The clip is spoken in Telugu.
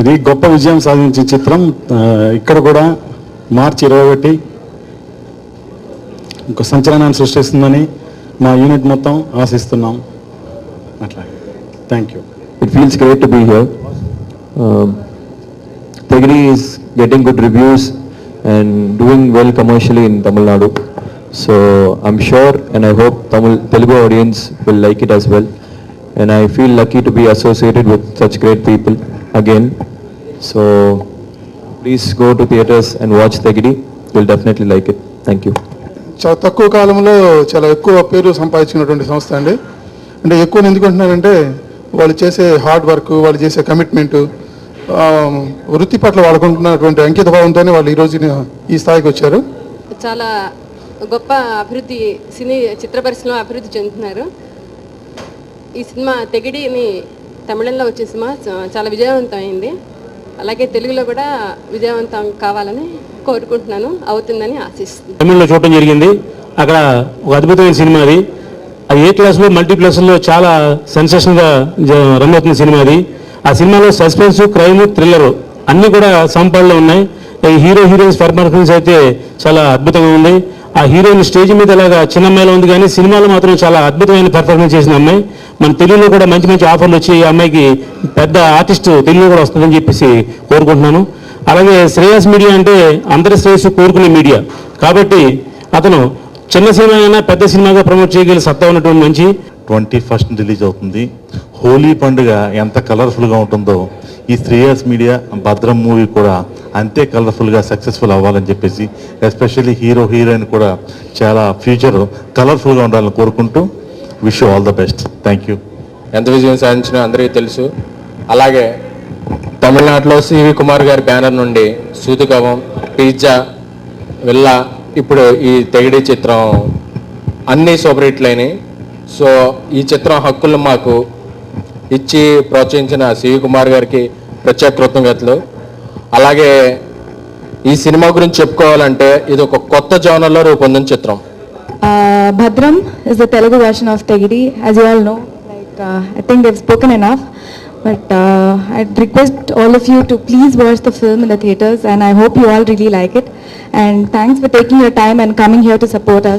ఇది గొప్ప విజయం సాధించిన చిత్రం. ఇక్కడ కూడా మార్చి ఇరవై ఒకటి ఒక సంచలనాన్ని సృష్టిస్తుందని మా యూనిట్ మొత్తం ఆశిస్తున్నాం. అట్లా thank you it feels great to be here తెగిరి is getting good reviews and doing well commercially in Tamil Nadu so I'm sure and I hope Tamil Telugu audiences will like it as well and I feel lucky to be associated with such great people again. So please go to theatres and watch Tegri. You'll definitely like it. Thank you. చాలా తక్కువ కాలంలో చాలా ఎక్కువ పేరు సంపాదించుకున్నటువంటి సంస్థ అండి అంటే ఎక్కువ ఎందుకు అంటున్నారంటే వాళ్ళు చేసే హార్డ్ వర్క్ వాళ్ళు చేసే కమిట్మెంట్ వృత్తి పట్ల వాళ్ళకు ఉంటున్నటువంటి అంకిత భావంతోనే వాళ్ళు ఈ రోజు ఈ స్థాయికి వచ్చారు చాలా గొప్ప అభివృద్ధి సినీ చిత్ర పరిశ్రమ అభివృద్ధి చెందుతున్నారు ఈ సినిమా తెగిడిని తమిళంలో వచ్చే సినిమా చ- చాలా విజయవంతమైంది. అలాగే తెలుగులో కూడా విజయవంతం కావాలని కోరుకుంటున్నాను అవుతుందని ఆశిస్తున్నాను తమిళలో చూడటం జరిగింది. అక్కడ ఒక అద్భుతమైన సినిమా అది. అది ఏ క్లాస్లో మల్టీప్లెక్స్లో చాలా సెన్సేషన్గా రన్ అవుతున్న సినిమా అది. ఆ సినిమాలో సస్పెన్స్ క్రైమ్ థ్రిల్లరు అన్నీ కూడా సంపాడులో ఉన్నాయి. హీరో హీరోయిన్స్ పెర్ఫార్మెన్స్ అయితే చాలా అద్భుతంగా ఉంది. ఆ హీరోయిన్ స్టేజ్ మీద ఇలాగా చిన్న అమ్మాయిలో ఉంది కానీ సినిమాలో మాత్రం చాలా అద్భుతమైన పెర్ఫార్మెన్స్ చేసిన అమ్మాయి. మన తెలుగులో కూడా మంచి మంచి ఆఫర్లు వచ్చి ఈ అమ్మాయికి పెద్ద ఆర్టిస్ట్ తెలుగులో కూడా వస్తుందని చెప్పేసి కోరుకుంటున్నాను. అలాగే శ్రేయస్ మీడియా అంటే అందరి శ్రేయస్సు కోరుకునే మీడియా. కాబట్టి అతను చిన్న సినిమా అయినా పెద్ద సినిమాగా ప్రమోట్ చేయగల సత్తా ఉన్నటువంటి మంచి ట్వంటీ ఫస్ట్ రిలీజ్ అవుతుంది. హోలీ పండుగ ఎంత కలర్ఫుల్గా ఉంటుందో ఈ శ్రేయస్ మీడియా భద్రం మూవీ కూడా అంతే కలర్ఫుల్గా సక్సెస్ఫుల్ అవ్వాలని చెప్పేసి ఎస్పెషల్లీ హీరో హీరోయిన్ కూడా చాలా ఫ్యూచర్ కలర్ఫుల్గా ఉండాలని కోరుకుంటూ wish all the best. Thank you. ఎంత విజయం సాధించినా అందరికీ తెలుసు. అలాగే తమిళనాడులో సివి కుమార్ గారి బ్యానర్ నుండి సూతుకవం పిజ్జా విల్లా ఇప్పుడు ఈ తెగిడి చిత్రం అన్ని సూపర్ అయినాయి. సో ఈ చిత్రం హక్కులు మాకు ఇచ్చి ప్రోత్సహించిన సివి కుమార్ గారికి ప్రత్యేక కృతజ్ఞతలు. అలాగే ఈ సినిమా గురించి చెప్పుకోవాలంటే ఇది ఒక కొత్త జోనర్లో రూపొందిన చిత్రం. Bhadram is the Telugu version of Thegidi as you all know like I think they spoken enough but I request all of you to please watch the film in the theatres and I hope you all really like it and thanks for taking your time and coming here to support us